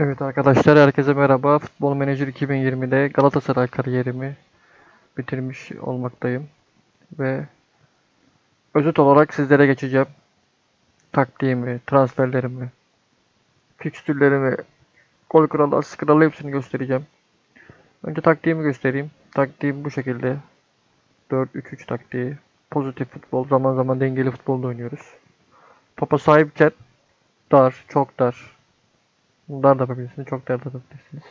Evet arkadaşlar herkese merhaba. Futbol Manager 2020'de Galatasaray kariyerimi bitirmiş olmaktayım. Ve özet olarak sizlere geçeceğim. Taktiğimi, transferlerimi, fikstürlerimi, gol kralı, asist kralı hepsini göstereceğim. Önce taktiğimi göstereyim. Taktiğim bu şekilde. 4-3-3 taktiği. Pozitif futbol, zaman zaman dengeli futbolda oynuyoruz. Topa sahipken dar, çok dar, Bunlar da yapabilirsiniz. Çok da yapabilirsiniz.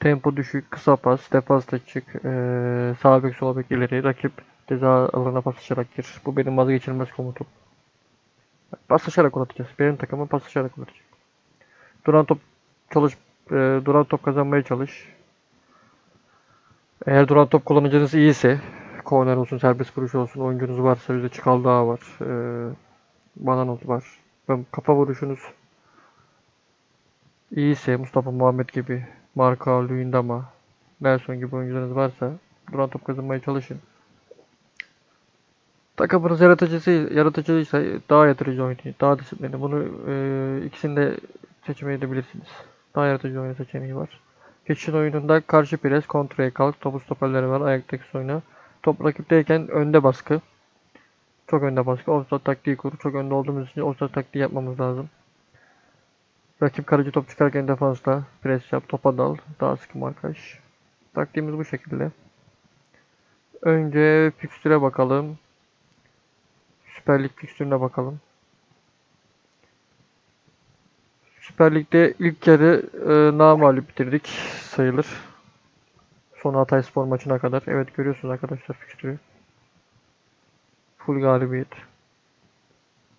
Tempo düşük, kısa pas, defans açık, ee, sağ bek, sol bek ileri, rakip ceza alanına paslaşarak gir. Bu benim vazgeçilmez komutum. Paslaşarak gol atacağız. Benim takımım paslaşarak gol atacak. Duran top çalış, e, duran top kazanmaya çalış. Eğer duran top kullanıcınız iyiyse, korner olsun, serbest vuruş olsun, oyuncunuz varsa bizde çıkal daha var. E, Bananot var. Kafa vuruşunuz iyiyse Mustafa Muhammed gibi, Marka Luyendama, Nelson gibi oyuncularınız varsa duran top kazanmaya çalışın. Takımınız yaratıcısı, yaratıcıysa daha yaratıcı oynayın, daha disiplinli. Bunu e, ikisini de edebilirsiniz. Daha yaratıcı oyun seçeneği var. Geçişin oyununda karşı pres, kontraya kalk, topu stoperleri var, ayaktaki oyna. Top rakipteyken önde baskı. Çok önde baskı. Offside taktiği kur. Çok önde olduğumuz için offside taktiği yapmamız lazım. Rakip kaleci top çıkarken defansta pres yap, topa dal. Daha sıkı markaj. Taktiğimiz bu şekilde. Önce fikstüre bakalım. Süper Lig fikstürüne bakalım. Süper Lig'de ilk yarı e, namalip bitirdik sayılır. Son Hatay Spor maçına kadar. Evet görüyorsunuz arkadaşlar fikstürü. Full galibiyet.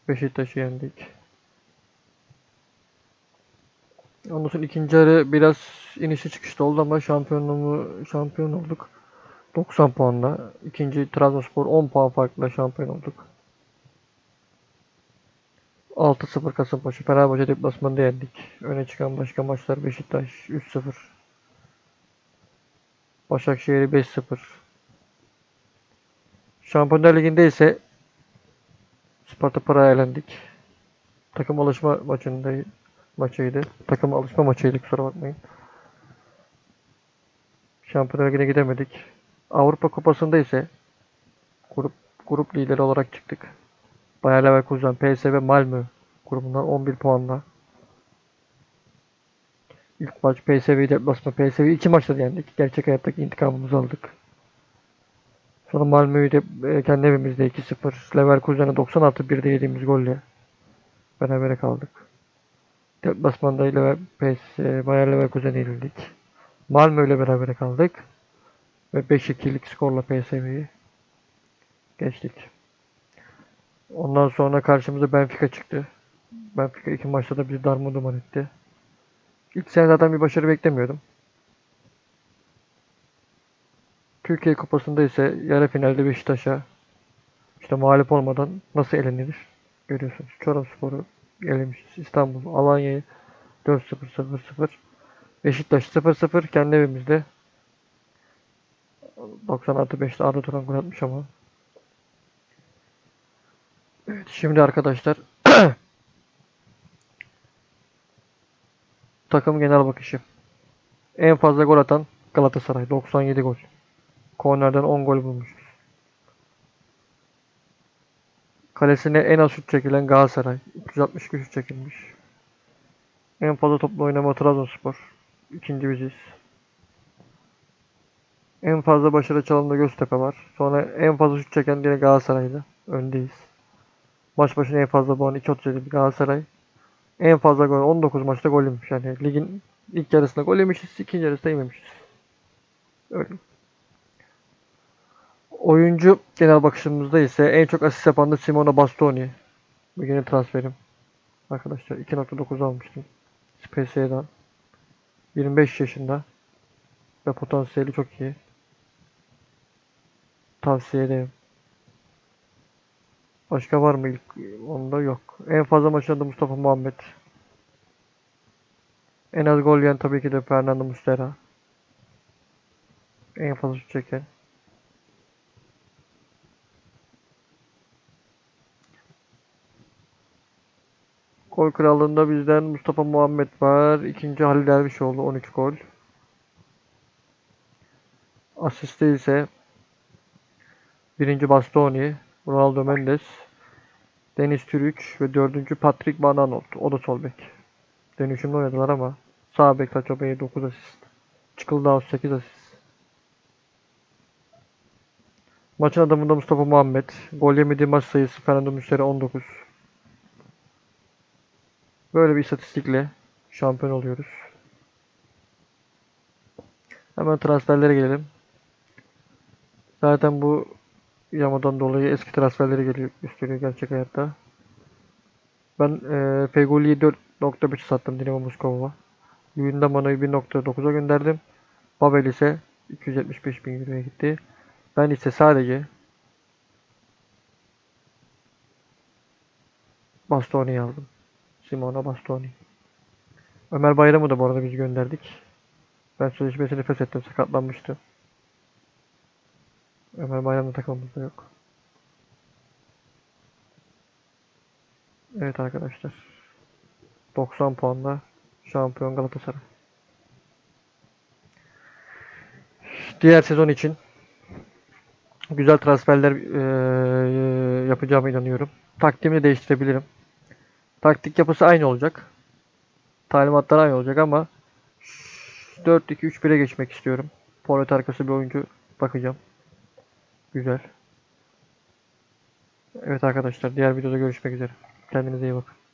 Beşiktaş'ı yendik. Ondan sonra ikinci yarı biraz inişi çıkışta oldu ama şampiyonluğumu şampiyon olduk. 90 puanla. İkinci Trabzonspor 10 puan farkla şampiyon olduk. 6-0 Kasımpaşa. Fenerbahçe deplasmanında yendik. Öne çıkan başka maçlar Beşiktaş 3-0. Başakşehir 5-0. Şampiyonlar Ligi'nde ise Sparta Prag'a elendik. Takım alışma maçında maçıydı. Takım alışma maçıydı kusura bakmayın. Şampiyonlar Ligi'ne gidemedik. Avrupa Kupası'nda ise grup grup lideri olarak çıktık. Bayer Leverkusen, PSV Malmö grubundan 11 puanla. İlk maç PSV'yi deplasma. PSV'yi iki maçta yendik. Gerçek hayattaki intikamımızı aldık. Sonra Malmö'yü de e, kendi evimizde 2-0. Leverkusen'e 96 1'de yediğimiz golle berabere kaldık. Deplasmanda ile PS, Bayer Leverkusen'e yenildik. Malmö ile beraber kaldık. Ve 5-2'lik skorla PSV'yi geçtik. Ondan sonra karşımıza Benfica çıktı. Benfica iki maçta da bizi darmadağın etti. İlk sene zaten bir başarı beklemiyordum. Türkiye Kupası'nda ise yarı finalde Beşiktaş'a işte mağlup olmadan nasıl elenilir görüyorsunuz. Çorumspor'u elemişiz. İstanbul, Alanya'yı 4-0-0-0. Beşiktaş 0-0 kendi evimizde. 96-5'te Arda Turan gol atmış ama. Evet şimdi arkadaşlar takım genel bakışı. En fazla gol atan Galatasaray 97 gol. Kornerden 10 gol bulmuşuz. Kalesine en az şut çekilen Galatasaray. 362 şut çekilmiş. En fazla toplu oynama Trabzonspor. İkinci biziz. En fazla başarı çalımda Göztepe var. Sonra en fazla şut çeken yine Galatasaray'dı. Öndeyiz. Maç başına en fazla puan 2.37 Galatasaray. En fazla gol 19 maçta gol yemiş. Yani ligin ilk yarısında gol yemişiz, ikinci yarısında yememişiz. Öyle. Oyuncu genel bakışımızda ise en çok asist yapan da Simona Bastoni. Bu yeni transferim. Arkadaşlar 2.9 almıştım. PSG'den. 25 yaşında. Ve potansiyeli çok iyi. Tavsiye ederim. Başka var mı ilk? Onda yok. En fazla maçında Mustafa Muhammed. En az gol yiyen tabii ki de Fernando Muslera. En fazla şut çeken. Gol krallığında bizden Mustafa Muhammed var. İkinci Halil Dervişoğlu 13 gol. Asiste ise birinci Bastoni, Ronaldo Mendes, Deniz Türüç ve dördüncü Patrick Van Aanholt. O da sol bek. Dönüşümde oynadılar ama sağ bek Sacho Bey 9 asist. Çıkıldağ 8 asist. Maçın adamında Mustafa Muhammed. Gol yemediği maç sayısı Fernando Muslera 19. Böyle bir istatistikle şampiyon oluyoruz. Hemen transferlere gelelim. Zaten bu yamadan dolayı eski transferleri geliyor, gösteriyor gerçek hayatta. Ben eee Fegoli'yi 4.5 sattım Dinamo Moskova'ya. Luyendama'yı 1.9'a gönderdim. Babel ise 275 bin euroya gitti. Ben ise sadece Bastoni'yi aldım. Simona Bastoni. Ömer Bayram'ı da bu arada biz gönderdik. Ben sözleşmesini feshettim. Sakatlanmıştı. Ömer Bayram da takımımızda yok. Evet arkadaşlar. 90 puanla şampiyon Galatasaray. Diğer sezon için güzel transferler eee yapacağıma inanıyorum. Taktiğimi de değiştirebilirim. Taktik yapısı aynı olacak. Talimatlar aynı olacak ama 4-2-3-1'e geçmek istiyorum. Forvet arkası bir oyuncu bakacağım. Güzel. Evet arkadaşlar diğer videoda görüşmek üzere. Kendinize iyi bakın.